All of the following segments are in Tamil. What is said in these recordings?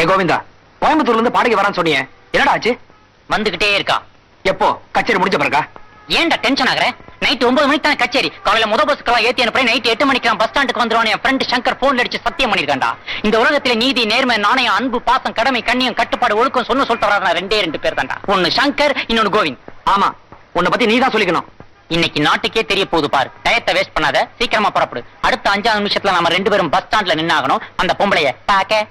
டே கோவிந்தா கோயம்புத்தூர்ல இருந்து பாடகி வரான்னு சொன்னியே. என்னடா ஆச்சு? வந்துகிட்டே இருக்கா. எப்போ? கச்சேரி முடிஞ்ச பிறகா? ஏன்டா டென்ஷன் ஆகுற? நைட் ஒன்பது மணிக்கு தான் கச்சேரி. காலையில முத பஸ்க்கெல்லாம் ஏத்தி அனுப்புறேன் நைட் எட்டு மணிக்கு பஸ் ஸ்டாண்டுக்கு வந்துருவான் என் ஃப்ரெண்ட் சங்கர் போன்ல அடிச்சு சத்தியம் பண்ணிருக்காண்டா இந்த உலகத்துல நீதி நேர்மை நாணயம் அன்பு பாசம் கடமை கண்ணியம் கட்டுப்பாடு ஒழுக்கம் சொன்ன சொல்லிட்டு ரெண்டே ரெண்டு பேர் தான்டா ஒன்னு சங்கர் இன்னொன்னு கோவிந்த். ஆமா. உன்னை பத்தி நீ தான் சொல்லிக்கணும். இன்னைக்கு நாட்டுக்கே தெரிய போகுது பாரு. டயத்தை வேஸ்ட் பண்ணாத. சீக்கிரமா புறப்படு. அடுத்த அஞ்சாவது நிமிஷத்துல நம்ம ரெண்டு பேரும் பஸ் ஸ்டாண்ட்ல நின்னாகணும். அந்த பொம்பளைய பாக்க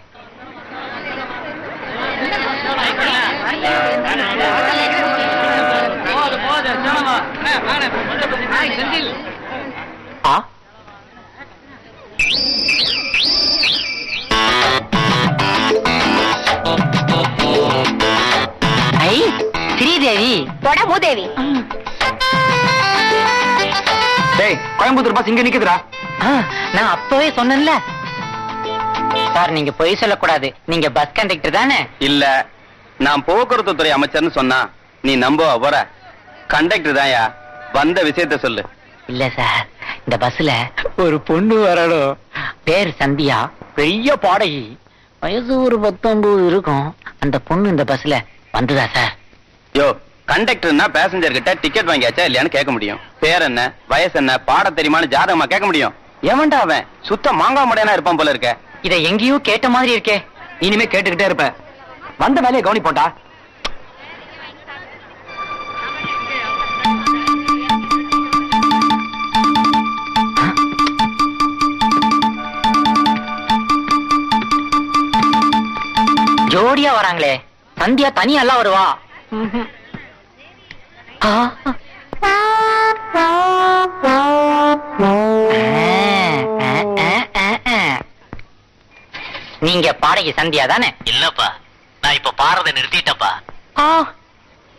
ஆ ஐ ஸ்ரீதேவி டேய் கோயம்புத்தூர் பஸ் இங்க நிக்குதுடா. நான் அப்பவே சொன்னேன்ல. சார் நீங்க பொய் சொல்லக்கூடாது. நீங்க பஸ் கண்டக்டர் தானே? இல்ல. நான் போக்குவரத்து துறை அமைச்சர்னு சொன்னா நீ நம்ப போற கண்டக்டர் தான்யா வந்த விஷயத்த சொல்லு. இல்ல சார் இந்த பஸ்ல ஒரு பொண்ணு வரணும் பேர் சந்தியா. பெரிய பாடகி. வயசு ஒரு பத்தொன்பது இருக்கும். அந்த பொண்ணு இந்த பஸ்ல வந்ததா சார்? யோ கண்டக்டர்னா பேசஞ்சர் கிட்ட டிக்கெட் வாங்கியாச்சா இல்லையான்னு கேட்க முடியும். பேர் என்ன வயசு என்ன பாட தெரியுமான்னு ஜாதகமா கேட்க முடியும். எவன்டா அவன்? சுத்த மாங்காய் மடையனா இருப்பான் போல இருக்க. இத எங்கேயோ கேட்ட மாதிரி இருக்கே. இனிமே கேட்டுக்கிட்டே இருப்ப. வந்த வேலையை கவனி போட்டா ஜோடியா வராங்களே. சந்தியா தனியா எல்லாம் வருவா நீங்க பாடகி சந்தியா தானே? இல்லப்பா. நான் இப்ப பாடுறதை நிறுத்திட்டப்பா ஆ,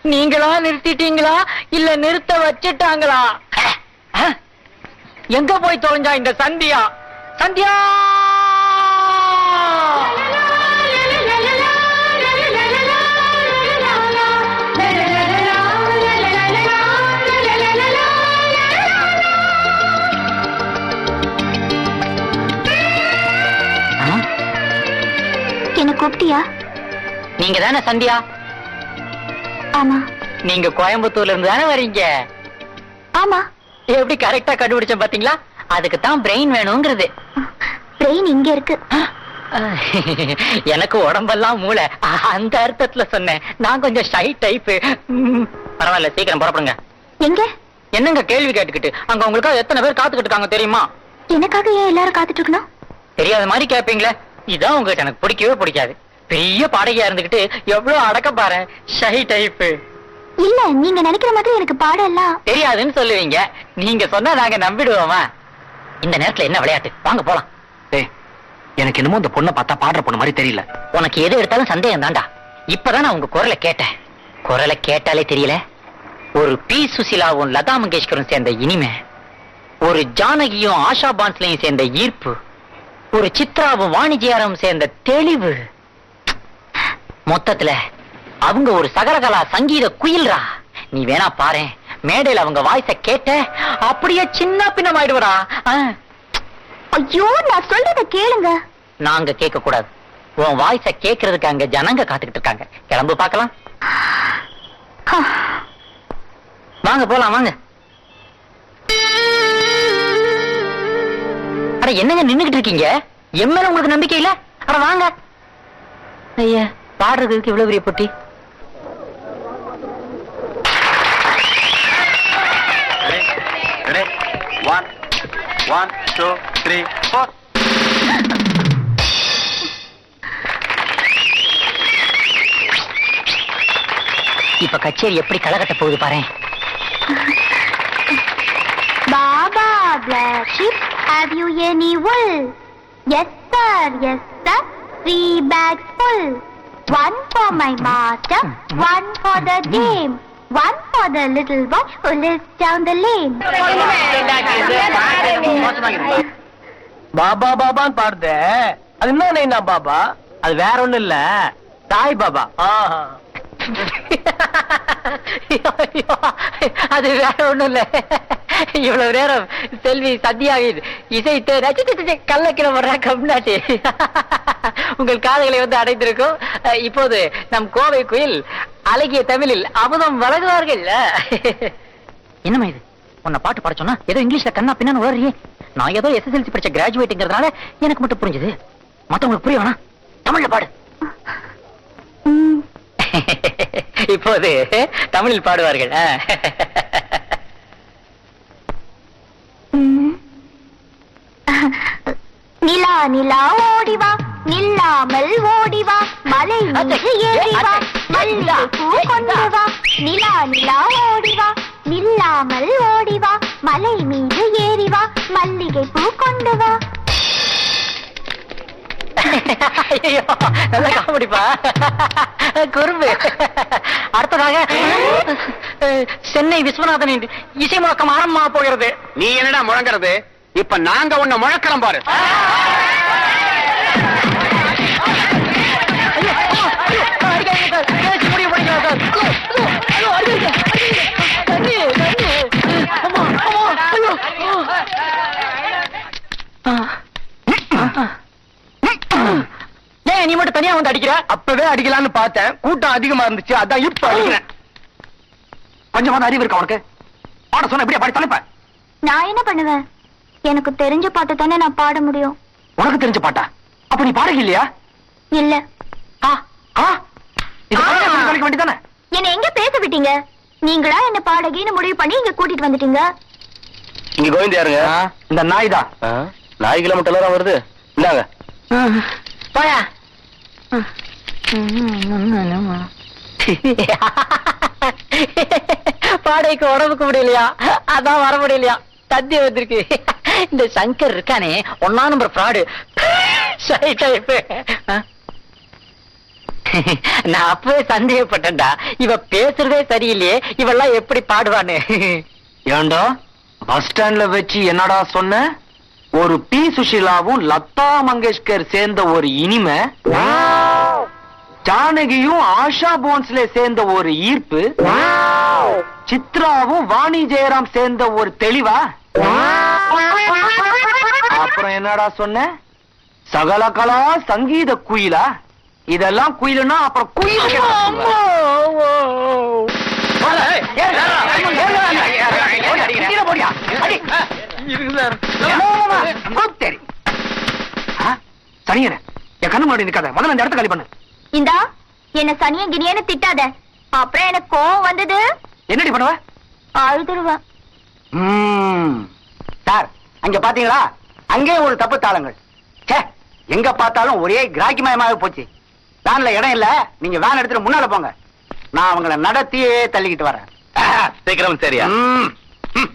நீங்களா நிறுத்திட்டீங்களா? இல்ல நிறுத்த வச்சுட்டாங்களா? எங்க போய் தொலைஞ்சா இந்த சந்தியா? சந்தியா! என்ன கூப்பிட்டியா? நீங்க தானே சந்தியா? ஆமா. நீங்க கோயம்புத்தூர்ல இருந்து தானே வரீங்க? ஆமா. எப்படி கரெக்டா கண்டுபிடிச்சேன் பாத்தீங்களா? அதுக்கு தான் பிரெயின் வேணுங்கிறது. பிரெயின் இங்க இருக்கு. எனக்கு உடம்பெல்லாம் மூளை. அந்த அர்த்தத்துல சொன்னேன். நான் கொஞ்சம் ஷை டைப் பரவாயில்ல சீக்கிரம் புறப்படுங்க. எங்க? என்னங்க கேள்வி கேட்டுக்கிட்டு? அங்க உங்களுக்காக எத்தனை பேர் காத்துக்கிட்டு இருக்காங்க தெரியுமா? எனக்காக ஏன் எல்லாரும் காத்துட்டு இருக்கணும்? தெரியாத மாதிரி கேப்பீங்களே. இதான் உங்ககிட்ட எனக்கு பிடிக்கவே பிடிக்காது. பெரிய பாடகியா இருந்துகிட்டு எவ்வளவு அடக்க பாரு ஷை டைப் இல்ல நீங்க நினைக்கிற மாதிரி எனக்கு பாடம் எல்லாம் தெரியாதுன்னு சொல்லுவீங்க. நீங்க சொன்னா நாங்க நம்பிடுவோமா? இந்த நேரத்துல என்ன விளையாட்டு? வாங்க போலாம். டேய் எனக்கு என்னமோ இந்த பொண்ணை பார்த்தா பாடுற பொண்ணு மாதிரி தெரியல. உனக்கு எது எடுத்தாலும் சந்தேகம் தான்டா. இப்பதான் நான் உங்க குரலை கேட்டேன். குரலை கேட்டாலே தெரியல. ஒரு பி. சுசிலாவும் லதா மங்கேஷ்கரும் சேர்ந்த இனிமை. ஒரு ஜானகியும் ஆஷா பான்ஸ்லையும் சேர்ந்த ஈர்ப்பு. ஒரு சித்ராவும் வாணிஜியாரும் சேர்ந்த தெளிவு. மொத்தத்துல அவங்க ஒரு சகலகலா சங்கீத குயில்ரா. நீ வேணா பாரு மேடையில அவங்க வாய்ஸ கேட்ட அப்படியே சின்ன பின்னமாயிடுவடா. ஆ. ஐயோ நான் சொல்றத கேளுங்க. நாங்க கேட்க கூடாது உன் வாய்ஸ கேக்குறதுக்கு அங்க ஜனங்க காத்துக்கிட்டு இருக்காங்க. கிளம்பு பார்க்கலாம். வாங்க போலாம் வாங்க. அட என்னங்க நின்னுகிட்டு இருக்கீங்க? என் மேல உங்களுக்கு நம்பிக்கை இல்ல? அட வாங்க. ஐயா. பாடுறதுக்கு இவ்வளவு பெரிய பொட்டி? One one two three four இப்ப கச்சேரி எப்படி களகட்ட போகுது பாரு Baba sheep have you any wool? Yes sir. Yes sir. Three bags full. One for my master one for the dame one for the little boy who lives down the lane baa பாபான்னு பாடுதே அது என்ன நைனா பாபா அது வேற ஒண்ணும் இல்ல சாய் பாபா அது வேற ஒண்ணும் இல்ல இவ்வளவு நேரம் செல்வி சத்யாவின் இசைத்து ரசித்து கள்ளக்கில வர்ற கம்நாட்டி உங்கள் காதுகளை வந்து அடைந்திருக்கும். இப்போது நம் கோவை குயில் அழகிய தமிழில் அமுதம் வழங்குவார்கள். என்னம்மா இது? உன்னை பாட்டு பாட சொன்னா ஏதோ இங்கிலீஷ்ல கண்ணா பின்னான்னு உளறியே. நான் ஏதோ எஸ்எஸ்எல்சி படிச்ச கிராஜுவேட்டுங்கிறதுனால எனக்கு மட்டும் புரிஞ்சுது. மத்தவங்களுக்கு புரிய வேணாம். தமிழ்ல பாடு. இப்போது தமிழில் பாடுவார்கள் ஆ. ம். நிலா ஓடிவா நில்லாமல் ஓடிவா மலை மீது ஏறிவா மல்லிகை பூ கொண்டு வா. நிலா நிலா ஓடிவா நில்லாமல் ஓடிவா மலை மீது ஏறிவா மல்லிகை பூ கொண்டு வா. ஐயோ நல்ல காமெடிப்பா குறும்பு. அடுத்ததாக சென்னை விஸ்வநாதனின் இசை முழக்கம் ஆரம்பமாக போகிறது. நீ என்னடா முழங்குறது? இப்ப நாங்க உன்னை முழக்கலாம் பாரு. ஏன் நீ மட்டும் தனியா வந்து அடிக்கிற அப்பவே அடிக்கலாம்னு பார்த்தேன். கூட்டம் அதிகமா இருந்துச்சு அதான் இப்ப அடிக்கிறேன் கொஞ்சமான அறிவு இருக்கா உனக்கு பாட சொன்ன எப்படியா பாடி தலைப்ப நான் என்ன பண்ணுவேன் எனக்கு தெரிஞ்ச பாட்டு தானே நான் பாட முடியும் உனக்கு தெரிஞ்ச பாட்டா? அப்ப நீ பாடகி இல்லையா இல்ல. ஆ. ஆ? என்ன எங்க பேச விட்டீங்க? நீங்களா என்ன பாடகின்னு முடிவு பண்ணி இங்க கூட்டிட்டு வந்துட்டீங்க? இங்க கோவிந்த் யாருங்க? இந்த நாய் தான். நாய் கிலோமீட்டர் தான் வருது. இந்தாங்க. போயா. பாடைக்கு உடம்புக்கு முடியலையா? அதான் வர முடியலையா? தந்தி வந்திருக்கு. இந்த சங்கர் இருக்கானே ஒன்னா நம்பர் ஃப்ராடு நான் அப்பவே சந்தேகப்பட்டேன்டா. இவ பேசுறதே சரியில்லையே. இவெல்லாம் எப்படி பாடுவான்னு? ஏண்டா? பஸ் ஸ்டாண்ட்ல வச்சு என்னடா சொன்ன? ஒரு பி சுஷிலாவும் லதா மங்கேஷ்கர் சேர்ந்த ஒரு இனிமை. ஜானகியும் ஆஷா போன்ஸ்ல சேர்ந்த ஒரு ஈர்ப்பு. சித்ராவும் வாணி ஜெயராம் சேர்ந்த ஒரு தெளிவா? அப்புறம் என்னடா சொன்ன? சகலகலா சங்கீத குயிலா? இதெல்லாம் குயிலுன்னா அப்புறம் குயில் சனியன என் கண்ணு முன்னாடி நிக்காத முதல்ல இந்த இடத்த காலி பண்ணு இந்தா என்ன சனிய கினியன்னு திட்டாத அப்புறம் எனக்கு கோவம் வந்தது என்னடி பண்ணுவ அழுதுருவேன் ம். சார் அங்க பாத்தீங்களா அங்கே ஒரு தப்பு தாளங்கள் ச்சே எங்க பார்த்தாலும் ஒரே கிராக்கிமயமாக போச்சு வேன்ல இடம் இல்ல. நீங்க வேன் எடுத்துட்டு முன்னால போங்க. நான் அவங்கள நடத்தியே தள்ளிக்கிட்டு வரேன். சீக்கிரம் சரியா.